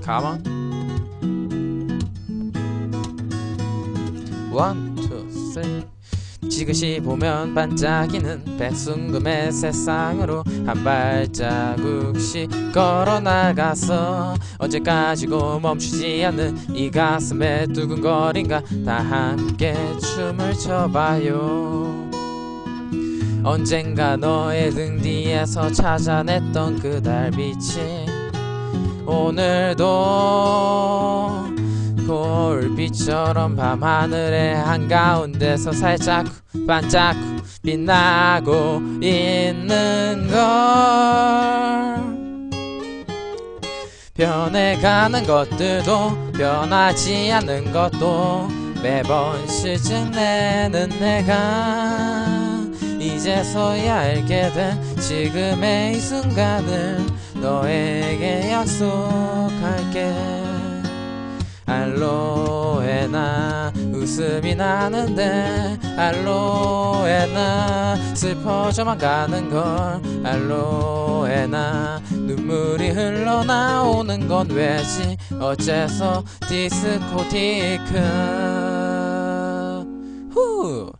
가만 원, 투, 쓰리 지그시 보면 반짝이는 백순금의 세상으로 한 발자국씩 걸어 나가서 언제까지고 멈추지 않는 이 가슴의 두근거림과 다 함께 춤을 춰봐요 언젠가 너의 등 뒤에서 찾아냈던 그 달빛이 오늘도 거울빛처럼 밤하늘의 한가운데서 살짝 반짝 빛나고 있는 걸 변해가는 것들도 변하지 않는 것도 매번 시즌 내는 내가 이제서야 알게 된 지금의 이 순간을 너에게 약속할게. 알로에나 웃음이 나는데 알로에나 슬퍼져만 가는 걸. 알로에나 눈물이 흘러나오는 건 왜지? 어째서 디스코티크? 후